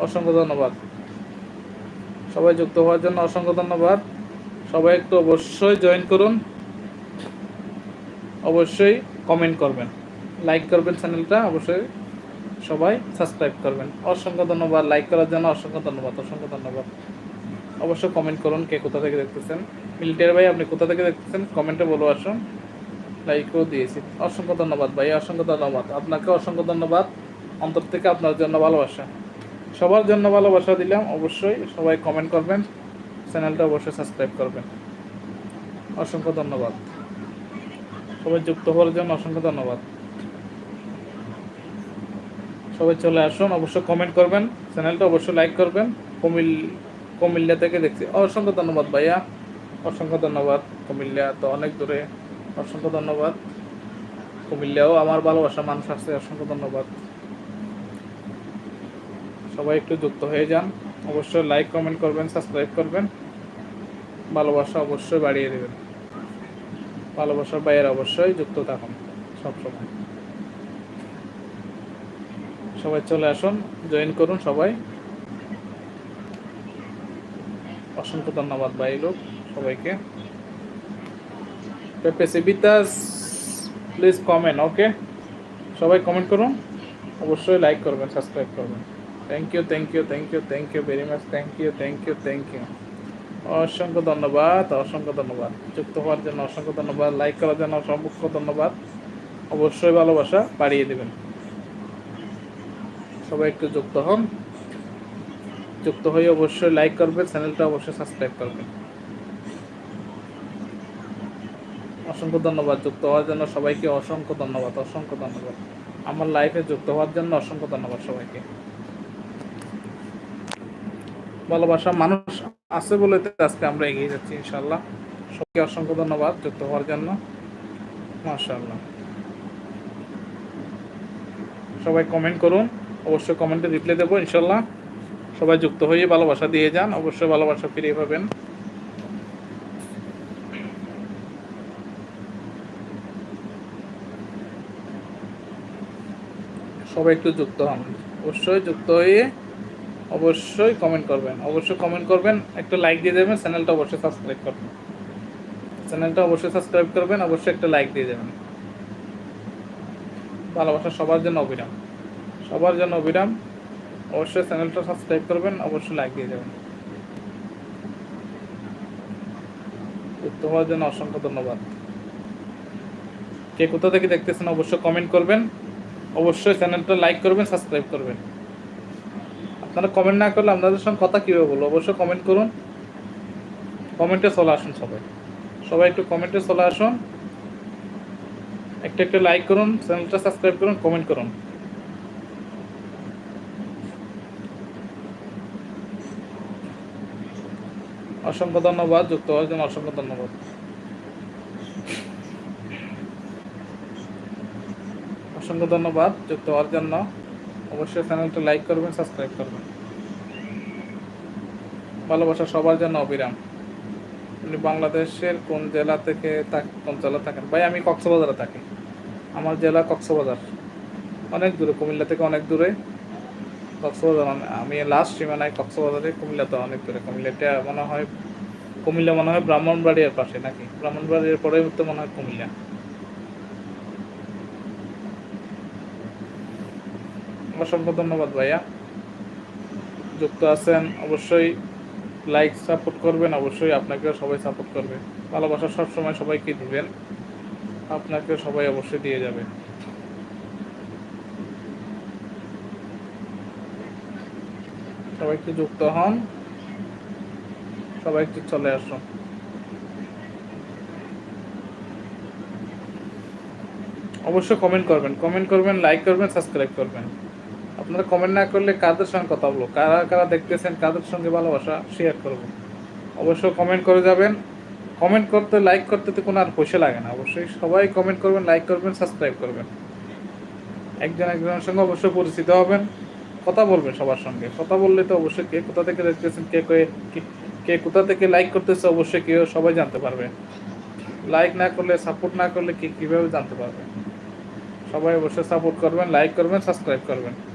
অসংখ্য ধন্যবাদ। সবাই যুক্ত হওয়ার জন্য অসংখ্য ধন্যবাদ। সবাই একটু অবশ্যই জয়েন করুন। অবশ্যই কমেন্ট করবেন। লাইক করবেন চ্যানেলটা অবশ্যই সবাই সাবস্ক্রাইব করবেন। অসংখ্য ধন্যবাদ। লাইক করার জন্য অসংখ্য ধন্যবাদ অসংখ্য ধন্যবাদ। অবশ্যই কমেন্ট করুন কে কোথা থেকে দেখতেছেন। মিলিটারি ভাই, আপনি কোথা থেকে দেখতেছেন? কমেন্টে বলো আসুন। লাইকও দিয়েছি। অসংখ্য ধন্যবাদ ভাই, অসংখ্য ধন্যবাদ। আপনাকে অসংখ্য ধন্যবাদ। অন্তর থেকে আপনার জন্য ভালোবাসা। সবার জন্য ভালোবাসা দিলাম, অবশ্যই। সবাই কমেন্ট করবেন চ্যানেলটা অবশ্যই সাবস্ক্রাইব করবেন। অসংখ্য ধন্যবাদ। সবাই যুক্ত হওয়ার জন্য অসংখ্য ধন্যবাদ। সবাই চলে আসুন, অবশ্যই কমেন্ট করবেন চ্যানেলটা অবশ্যই লাইক করবেন। কুমিল, কুমিল্লা থেকে দেখছি। অসংখ্য ধন্যবাদ ভাইয়া। অসংখ্য ধন্যবাদ, কুমিল্লা তো অনেক দূরে। অসংখ্য ধন্যবাদ। কুমিল্লাও আমার ভালোবাসা মানুষ আছে, অসংখ্য ধন্যবাদ। সবাই একটু যুক্ত হয়ে যান। অবশ্যই লাইক কমেন্ট করবেন সাবস্ক্রাইব করবেন। ভালোবাসা অবশ্যই বাড়িয়ে দেবেন। ভালোবাসার বাইরে অবশ্যই যুক্ত থাকুন সবসময়। সবাই চলে আসুন জয়েন করুন সবাই। অসংখ্য ধন্যবাদ ভাই লোক সবাইকে। প্লিজ কমেন্ট ওকে সবাই কমেন্ট করুন। অবশ্যই লাইক করবেন সাবস্ক্রাইব করবেন। Thank you thank you thank you thank you very much thank you thank you thank you অসংখ্য ধন্যবাদ অসংখ্য ধন্যবাদ। যুক্ত হওয়ার জন্য অসংখ্য ধন্যবাদ লাইক করার জন্য অসংখ্য ধন্যবাদ। অবশ্যই ভালোবাসা বাড়িয়ে দেবেন। সবাই একটু যুক্ত হন। যুক্ত হয়ে অবশ্যই লাইক করবেন চ্যানেলটা অবশ্যই সাবস্ক্রাইব করবেন। অসংখ্য ধন্যবাদ, যুক্ত হওয়ার জন্য সবাইকে অসংখ্য ধন্যবাদ অসংখ্য ধন্যবাদ। আমার লাইফে যুক্ত হওয়ার জন্য অসংখ্য ধন্যবাদ সবাইকে। ভালোবাসা মানুষ আছে বলে আজকে আমরা এগিয়ে যাচ্ছি ইনশাল্লাহ সবাইকে অসংখ্য ধন্যবাদ যুক্ত হওয়ার জন্য। মাশাআল্লাহ। সবাই কমেন্ট করুন, অবশ্যই কমেন্টে রিপ্লাই দেবো ইনশাল্লাহ সবাই যুক্ত হয়ে ভালোবাসা দিয়ে যান, অবশ্যই ভালোবাসা ফিরিয়ে পাবেন। সবাই একটু যুক্ত হন। অবশ্যই যুক্ত হয়ে অবশ্যই কমেন্ট করবেন। অবশ্যই কমেন্ট করবেন, একটু লাইক দিয়ে দেবেন চ্যানেলটা অবশ্যই সাবস্ক্রাইব করবেন। চ্যানেলটা অবশ্যই সাবস্ক্রাইব করবেন, অবশ্যই একটা লাইক দিয়ে দেবেন। ভালোবাসা সবার জন্য অবিরাম। সবার জন্য অবিরাম। অবশ্যই চ্যানেলটা সাবস্ক্রাইব করবেন, অবশ্যই লাইক দিয়ে দেবেন। হওয়ার জন্য অসংখ্য ধন্যবাদ। কে কোথা থেকে দেখতেছেন, অবশ্যই কমেন্ট করবেন। অবশ্যই চ্যানেলটা লাইক করবেন সাবস্ক্রাইব করবেন। আপনারা কমেন্ট না করলে আপনাদের সঙ্গে কথা কীভাবে বলব? অবশ্যই কমেন্ট করুন। কমেন্টে চলে আসুন সবাই। সবাই একটু কমেন্টে চলে আসুন। একটা একটা লাইক করুন চ্যানেলটা সাবস্ক্রাইব করুন কমেন্ট করুন। অসংখ্য ধন্যবাদ, যুক্ত হওয়ার জন্য অসংখ্য ধন্যবাদ। অসংখ্য ধন্যবাদ, যুক্ত হওয়ার জন্য। অবশ্যই চ্যানেলটা লাইক করবেন সাবস্ক্রাইব করবেন। ভালোবাসা সবার জন্য অবিরাম। আপনি বাংলাদেশের কোন জেলা থেকে কোন জেলা থাকেন? ভাই, আমি কক্সবাজারে থাকি। আমার জেলা কক্সবাজার। অনেক দূরে, কুমিল্লা থেকে অনেক দূরে। কক্সবাজার, আমি- লাস্ট সীমানায় কক্সবাজারে কুমিল্লা তো অনেক দূরে। কুমিল্লাটা মনে হয় কুমিল্লা মনে হয় ব্রাহ্মণবাড়িয়ার পাশে নাকি? ব্রাহ্মণবাড়িয়ার পরে তো মনে হয় কুমিল্লা। অসংখ্য ধন্যবাদ, ভাইয়া। যুক্ত আছেন, অবশ্যই লাইক সাপোর্ট করবেন, অবশ্যই আপনাকেও সবাই সাপোর্ট করবে। ভালোবাসা সবসময় সবাইকে দিবেন আপনাকে সবাই অবশ্যই দিয়ে যাবে। সবাই একটু যুক্ত হন, সবাই একটু চলে আসুন। অবশ্যই কমেন্ট করবেন কমেন্ট করবেন লাইক করবেন সাবস্ক্রাইব করবেন। আপনারা কমেন্ট না করলে কাদের সঙ্গে কথা বলব? কারা কারা দেখতেছেন কাদের সঙ্গে ভালোবাসা শেয়ার করব? অবশ্যই কমেন্ট করে যাবেন। কমেন্ট করতে লাইক করতে তো কোনো আর পয়সা লাগে না। অবশ্যই সবাই কমেন্ট করবেন লাইক করবেন সাবস্ক্রাইব করবেন। একজন একজনের সঙ্গে অবশ্যই পরিচিত হবেন। কথা বলবেন সবার সঙ্গে। কথা বললে তো অবশ্যই কে কোথা থেকে দেখতেছেন, কে কে কে- কে কোথা থেকে লাইক করতেছে অবশ্যই কেউ সবাই জানতে পারবে। লাইক না করলে সাপোর্ট না করলে কে কীভাবে জানতে পারবে? সবাই অবশ্যই সাপোর্ট করবেন লাইক করবেন সাবস্ক্রাইব করবেন।